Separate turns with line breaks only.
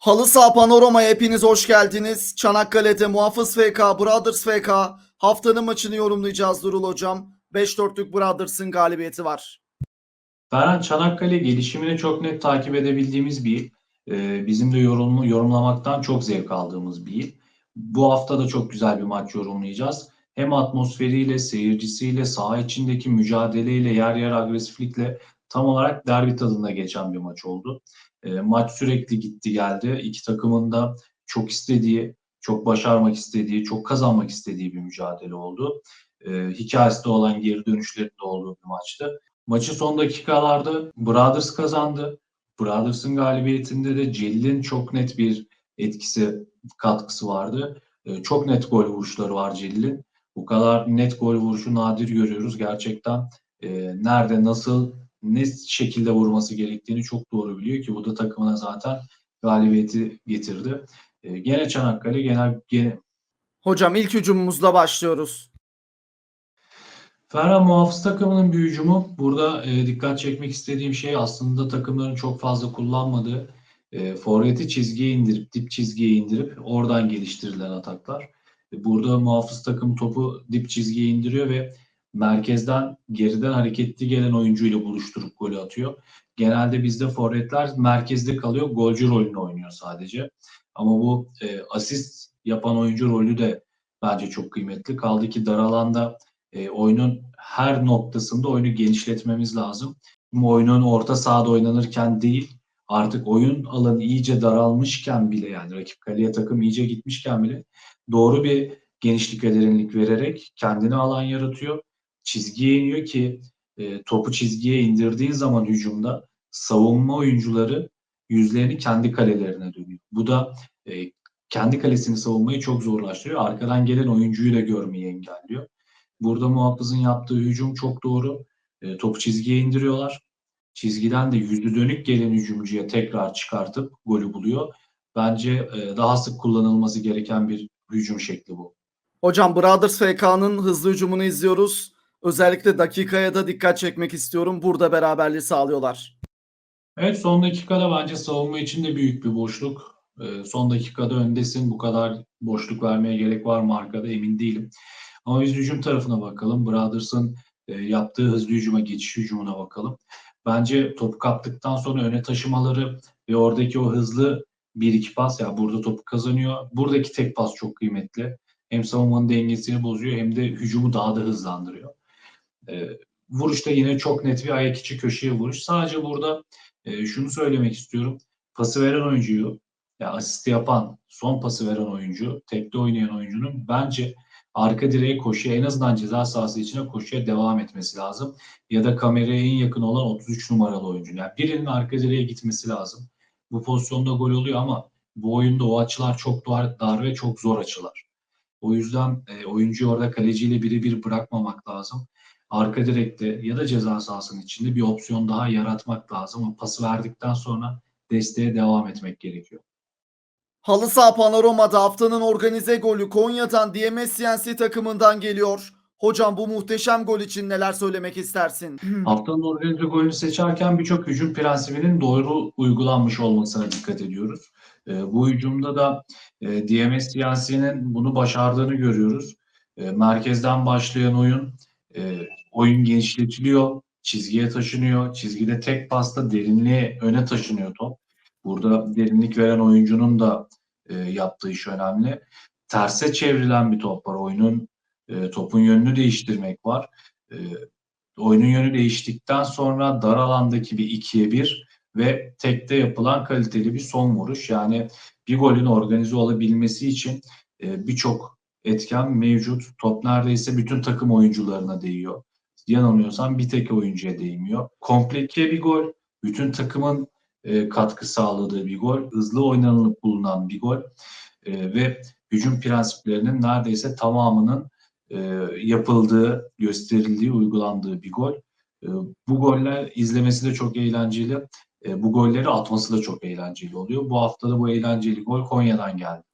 Halı saha panoramaya hepiniz hoş geldiniz. Çanakkale'de Muhafız FK, Brothers FK haftanın maçını yorumlayacağız Durul Hocam. 5-4'lük Brothers'ın galibiyeti var.
Ferhan Çanakkale gelişimini çok net takip edebildiğimiz bir il. Ee, bizim de yorumu, yorumlamaktan çok zevk aldığımız bir il. Bu hafta da çok güzel bir maç yorumlayacağız. Hem atmosferiyle, seyircisiyle, saha içindeki mücadeleyle, yer yer agresiflikle tam olarak derbi tadında geçen bir maç oldu. Ee, maç sürekli gitti geldi. İki takımın da çok istediği, çok başarmak istediği, çok kazanmak istediği bir mücadele oldu. Ee, hikayesi de olan geri dönüşlerinde olduğu bir maçtı. Maçın son dakikalarda Brothers kazandı. Brothers'ın galibiyetinde de Celil'in çok net bir etkisi, katkısı vardı. Ee, çok net gol vuruşları var Celil'in. Bu kadar net gol vuruşu nadir görüyoruz. Gerçekten e, nerede, nasıl, ne şekilde vurması gerektiğini çok doğru biliyor ki bu da takımına zaten galibiyeti getirdi. E, gene Çanakkale, genel, gene
Hocam ilk hücumumuzla başlıyoruz.
Ferhan Muhafız takımının bir hücumu. Burada e, dikkat çekmek istediğim şey aslında takımların çok fazla kullanmadığı e, forveti çizgiye indirip, dip çizgiye indirip oradan geliştirilen ataklar. E, burada Muhafız takım topu dip çizgiye indiriyor ve merkezden geriden hareketli gelen oyuncuyla buluşturup golü atıyor. Genelde bizde forvetler merkezde kalıyor, golcü rolünü oynuyor sadece. Ama bu e, asist yapan oyuncu rolü de bence çok kıymetli. Kaldı ki dar alanda e, oyunun her noktasında oyunu genişletmemiz lazım. Bu oyunun orta sahada oynanırken değil, artık oyun alanı iyice daralmışken bile yani rakip kaleye takım iyice gitmişken bile doğru bir genişlik ve derinlik vererek kendine alan yaratıyor. Çizgiye iniyor ki e, topu çizgiye indirdiğin zaman hücumda savunma oyuncuları yüzlerini kendi kalelerine dönüyor. Bu da e, kendi kalesini savunmayı çok zorlaştırıyor. Arkadan gelen oyuncuyu da görmeyi engelliyor. Burada muhafızın yaptığı hücum çok doğru. E, topu çizgiye indiriyorlar. Çizgiden de yüzü dönük gelen hücumcuya tekrar çıkartıp golü buluyor. Bence e, daha sık kullanılması gereken bir hücum şekli bu.
Hocam Brothers FK'nın hızlı hücumunu izliyoruz. Özellikle dakikaya da dikkat çekmek istiyorum. Burada beraberliği sağlıyorlar.
Evet son dakikada bence savunma için de büyük bir boşluk. E, son dakikada öndesin. Bu kadar boşluk vermeye gerek var mı arkada emin değilim. Ama biz hücum tarafına bakalım. Brothers'ın e, yaptığı hızlı hücuma, geçiş hücumuna bakalım. Bence topu kaptıktan sonra öne taşımaları ve oradaki o hızlı bir iki pas ya burada topu kazanıyor. Buradaki tek pas çok kıymetli. Hem savunmanın dengesini bozuyor hem de hücumu daha da hızlandırıyor. E, vuruşta yine çok net bir ayak içi köşeye vuruş. Sadece burada e, şunu söylemek istiyorum. Pası veren oyuncuyu ya asisti yapan, son pası veren oyuncu, tekte oynayan oyuncunun bence arka direğe koşuya en azından ceza sahası içine koşuya devam etmesi lazım. Ya da kameraya en yakın olan 33 numaralı oyuncu. Yani birinin arka direğe gitmesi lazım. Bu pozisyonda gol oluyor ama bu oyunda o açılar çok dar, dar ve çok zor açılar. O yüzden e, oyuncuyu orada kaleciyle birebir bırakmamak lazım. Arka direkte ya da ceza sahasının içinde bir opsiyon daha yaratmak lazım. O pası verdikten sonra desteğe devam etmek gerekiyor.
Halı saha panoramada haftanın organize golü Konya'dan DMS CNC takımından geliyor. Hocam bu muhteşem gol için neler söylemek istersin?
Haftanın organize golünü seçerken birçok hücum prensibinin doğru uygulanmış olmasına dikkat ediyoruz. E, bu hücumda da e, DMS CNC'nin bunu başardığını görüyoruz. E, merkezden başlayan oyun, e, oyun genişletiliyor, çizgiye taşınıyor. Çizgide tek pasta derinliğe öne taşınıyor top. Burada derinlik veren oyuncunun da e, yaptığı iş önemli. Terse çevrilen bir top var. Oyunun e, topun yönünü değiştirmek var. E, oyunun yönü değiştikten sonra dar alandaki bir ikiye bir ve tekte yapılan kaliteli bir son vuruş. Yani bir golün organize olabilmesi için e, birçok etken mevcut. Top neredeyse bütün takım oyuncularına değiyor. Yanılmıyorsam bir tek oyuncuya değmiyor. Komplike bir gol. Bütün takımın e, katkı sağladığı bir gol. Hızlı oynanılıp bulunan bir gol. E, ve hücum prensiplerinin neredeyse tamamının e, yapıldığı, gösterildiği, uygulandığı bir gol. E, bu goller izlemesi de çok eğlenceli. E, bu golleri atması da çok eğlenceli oluyor. Bu haftada bu eğlenceli gol Konya'dan geldi.